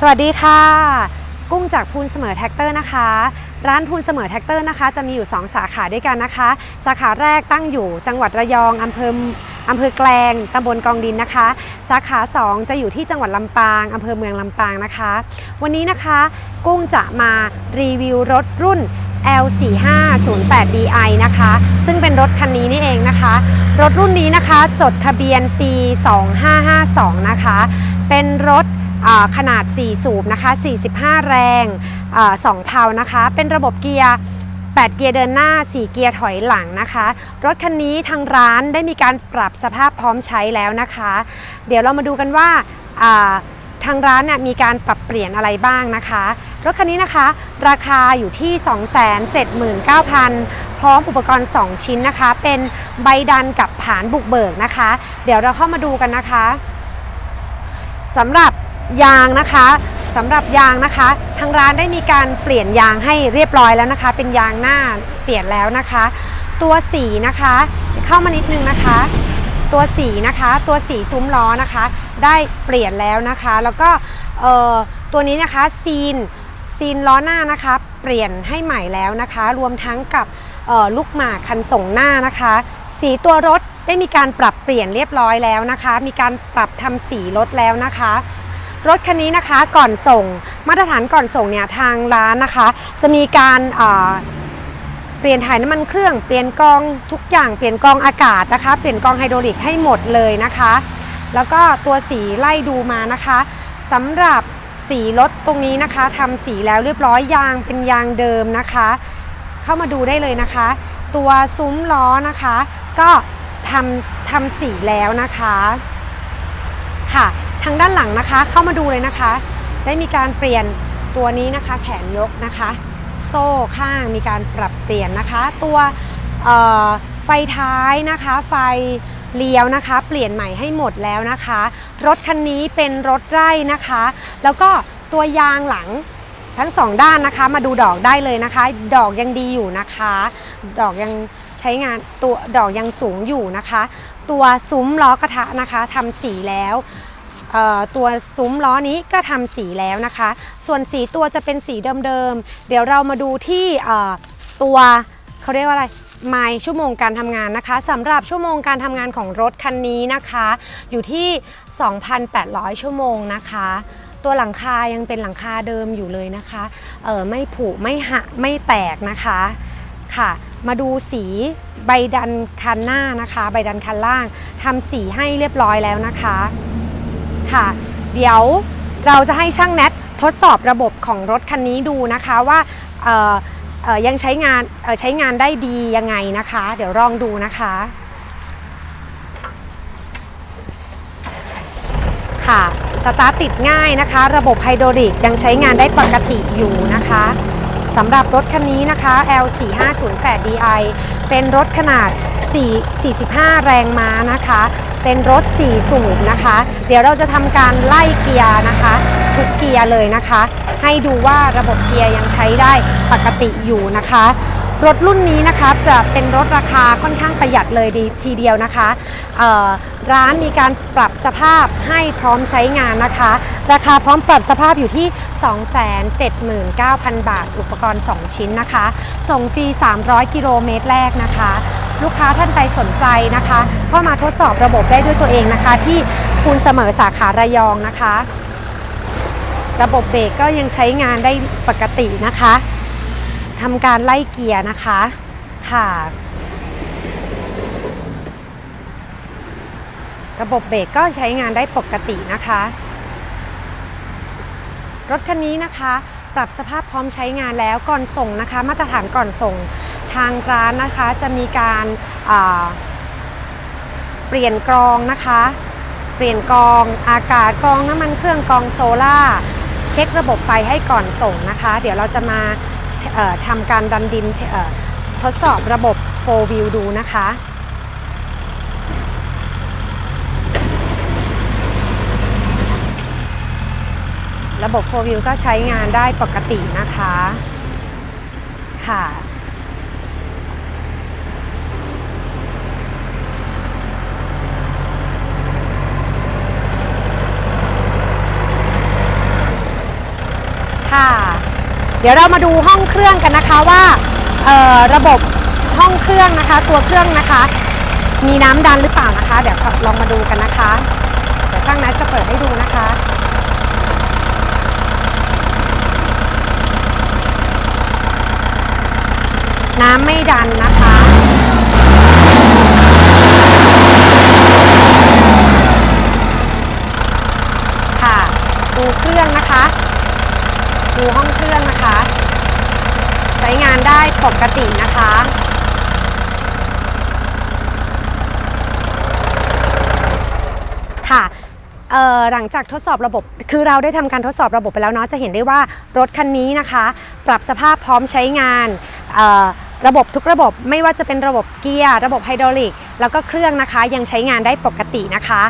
สวัสดีค่ะ กุ้งจากพูนเสมอแท็กเตอร์นะคะ ร้านพูนเสมอแท็กเตอร์นะคะ จะมีอยู่ 2 สาขาด้วยกันนะคะ สาขาแรกตั้งอยู่จังหวัดระยองอำเภออำเภอแกลงตำบลกองดินนะคะ สาขา 2 จะอยู่ที่จังหวัดลำปางอำเภอเมืองลำปางนะคะ วันนี้นะคะกุ้งจะมารีวิวรถรุ่น L4508DI นะคะ ซึ่งเป็นรถคันนี้นี่เองนะคะ รถรุ่นนี้นะคะ จดทะเบียนปี 2552 นะคะ เป็นรถ ขนาด 4 สูบนะคะ 45 แรง2เพลานะคะ เป็นระบบเกียร์ 8 เกียร์เดินหน้า 4 เกียร์ถอยหลังนะคะ รถคันนี้ทางร้านได้มีการปรับสภาพพร้อมใช้แล้วนะคะ เดี๋ยวเรามาดูกันว่าทางร้านเนี่ยมีการปรับเปลี่ยนอะไรบ้างนะคะ รถคันนี้นะคะ ราคาอยู่ที่ 279,000 พร้อมอุปกรณ์ 2 ชิ้นนะคะ เป็นใบดันกับผานบุกเบิกนะคะ เดี๋ยวเราเข้ามาดูกันนะคะสำหรับ ยางนะคะสำหรับยางนะคะ ทางร้านได้มีการเปลี่ยนยางให้เรียบร้อยแล้วนะคะ เป็นยางหน้าเปลี่ยนแล้วนะคะ ตัวสีนะคะ เข้ามานิดนึงนะคะ ตัวสีนะคะ ตัวสีซุ้มล้อนะคะ ได้เปลี่ยนแล้วนะคะ แล้วก็ตัวนี้นะคะซีนซีนล้อหน้านะคะเปลี่ยนให้ใหม่แล้วนะคะ รวมทั้งกับลูกหมากคันส่งหน้านะคะ สีตัวรถได้มีการปรับเปลี่ยนเรียบร้อยแล้วนะคะ มีการปรับทำสีรถแล้วนะคะ รถคันนี้นะคะก่อนส่งมาตรฐานก่อนส่งเนี่ยทางร้านนะคะ จะมีการเอ่อเปลี่ยนถ่ายน้ำมันเครื่องเปลี่ยนกองทุกอย่างเปลี่ยนกองอากาศนะคะ เปลี่ยนกองไฮดรอลิกให้หมดเลยนะคะ แล้วก็ตัวสีไล่ดูมานะคะสำหรับสีรถตรงนี้นะคะทำสีแล้วเรียบร้อยยางเป็นยางเดิมนะคะ เข้ามาดูได้เลยนะคะ ตัวซุ้มล้อนะคะ ก็ทำทำสีแล้วนะคะค่ะ ทางด้านหลังนะคะ เข้ามาดูเลยนะคะ ได้มีการเปลี่ยนตัวนี้นะคะ แขนยกนะคะ โซ่ข้างมีการปรับเปลี่ยนนะคะ ตัวไฟท้ายนะคะ ไฟเลี้ยวนะคะ เปลี่ยนใหม่ให้หมดแล้วนะคะ รถคันนี้เป็นรถไร่นะคะ แล้วก็ตัวยางหลังทั้งสองด้านนะคะ มาดูดอกได้เลยนะคะ ดอกยังดีอยู่นะคะ ดอกยังใช้งานตัวดอกยังสูงอยู่นะคะ ตัวซุ้มล้อกระทะนะคะทำสีแล้ว ตัวซุ้มล้อนี้ก็ทำสีแล้วนะคะ ส่วนสีตัวจะเป็นสีเดิมๆ เดี๋ยวเรามาดูที่ตัวเขาเรียกว่าอะไรไมล์ชั่วโมงการทำงานนะคะสำหรับชั่วโมงการทำงานของรถคันนี้นะคะ อยู่ที่ 2,800 ชั่วโมงนะคะตัวหลังคายังเป็นหลังคาเดิมอยู่เลยนะคะเออไม่ผุไม่หะไม่แตกนะคะค่ะ มาดูสีใบดันคันหน้านะคะ ใบดันคันล่างทำสีให้เรียบร้อยแล้วนะคะ ค่ะ เดี๋ยวเราจะให้ช่างแนททดสอบระบบของรถคันนี้ดูนะคะว่ายังใช้งานใช้งานได้ดียังไงนะคะ เดี๋ยวลองดูนะคะค่ะสตาร์ทติดง่ายนะคะ ระบบไฮดรอลิกยังใช้งานได้ปกติอยู่นะคะสำหรับรถคันนี้นะคะ L4508DI เป็นรถขนาด 4 45 แรงม้านะคะ เป็นรถ 4 สูบนะคะ เดี๋ยวเราจะทำการไล่เกียร์นะคะ ทุกเกียร์เลยนะคะ ให้ดูว่าระบบเกียร์ยังใช้ได้ปกติอยู่นะคะ รถรุ่นนี้นะคะจะเป็นรถราคาค่อนข้างประหยัดเลยดีทีเดียวนะคะ ร้านมีการปรับสภาพให้พร้อมใช้งานนะคะ ราคาพร้อมปรับสภาพอยู่ที่279,000 บาท อุปกรณ์ 2 ชิ้นนะคะ ส่งฟรี 300 กิโลเมตรแรกนะคะ ลูกค้าท่านใดสนใจนะคะ เข้ามาทดสอบระบบได้ด้วยตัวเองนะคะ ที่คูณเสมอสาขาระยองนะคะ ระบบเบรกก็ยังใช้งานได้ปกตินะคะทำการไล่เกียร์นะคะค่ะระบบเบรกก็ใช้งานได้ปกตินะคะ รถคันนี้นะคะ ปรับสภาพพร้อมใช้งานแล้วก่อนส่งนะคะ มาตรฐานก่อนส่ง ทางร้านนะคะจะมีการาเปลี่ยนกรองนะคะ เปลี่ยนกรองอากาศกรองน้ำมันเครื่องกรองโซล่าเช็คระบบไฟให้ก่อนส่งนะคะ เดี๋ยวเราจะมาทำการดันดินทดสอบระบบ4 view ดูนะคะระบบ 4 view ก็ใช้งานได้ปกตินะคะ ค่ะ ค่ะ เดี๋ยวเรามาดูห้องเครื่องกันนะคะว่าระบบห้องเครื่องนะคะ ตัวเครื่องนะคะ มีน้ำดันหรือเปล่านะคะ เดี๋ยวลองมาดูกันนะคะ เดี๋ยวช่างนัดจะเปิดให้ดูนะคะ น้ำไม่ดันนะคะ ค่ะ ดูเครื่องนะคะ ดูห้องเครื่องนะคะ ใช้งานได้ ปกตินะคะ ค่ะหลังจากทดสอบระบบ คือเราได้ทำการทดสอบระบบไปแล้วเนาะ จะเห็นได้ว่ารถคันนี้นะคะ ปรับสภาพพร้อมใช้งาน ระบบทุกระบบไม่ว่าจะเป็นระบบเกียร์ ระบบไฮดรอลิก แล้วก็เครื่องนะคะ ยังใช้งานได้ปกตินะคะ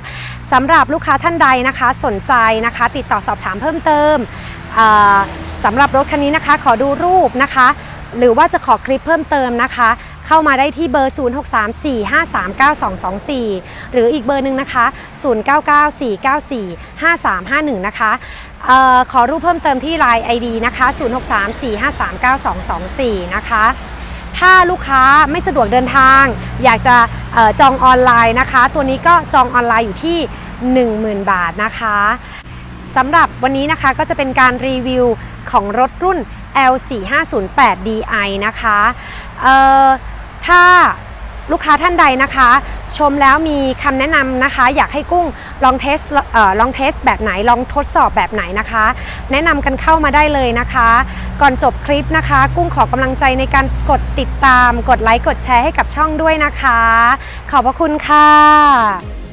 สำหรับลูกค้าท่านใดนะคะ สนใจนะคะ ติดต่อสอบถามเพิ่มเติมสำหรับรถคันนี้นะคะ ขอดูรูปนะคะ หรือว่าจะขอคลิปเพิ่มเติมนะคะ เข้ามาได้ที่เบอร์ 0634539224 หรืออีกเบอร์หนึ่งนะคะ 0994945351 นะคะออขอรูปเพิ่มเติมที่ Line ID นะคะ 0634539224 นะคะถ้าลูกค้าไม่สะดวกเดินทาง อยากจะออจองออนไลน์นะคะ ตัวนี้ก็จองออนไลน์อยู่ที่ 10,000 บาทนะคะสำหรับวันนี้นะคะก็จะเป็นการรีวิวของรถรุ่น L4508DI นะคะเอ่อถ้าลูกค้าท่านใดนะคะ ชมแล้วมีคำแนะนำนะคะ อยากให้กุ้งลองเทสเอ่อลองเทสแบบไหนลองทดสอบแบบไหนนะคะ แนะนำกันเข้ามาได้เลยนะคะ ก่อนจบคลิปนะคะ กุ้งขอกำลังใจในการกดติดตาม กดไลค์กดแชร์ให้กับช่องด้วยนะคะ ขอบพระคุณค่ะ